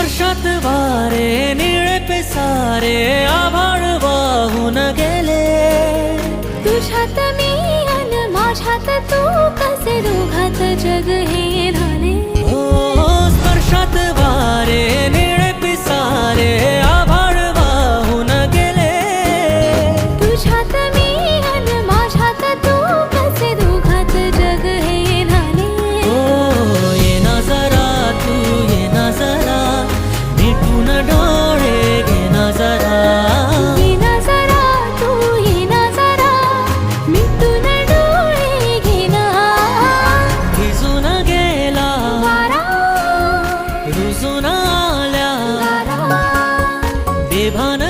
वर्षत वारे निळे पे सारे आभाळ वाहून गेले तुझ्यात मी अन माझ्यात तू कसे दुःखात जगले भाना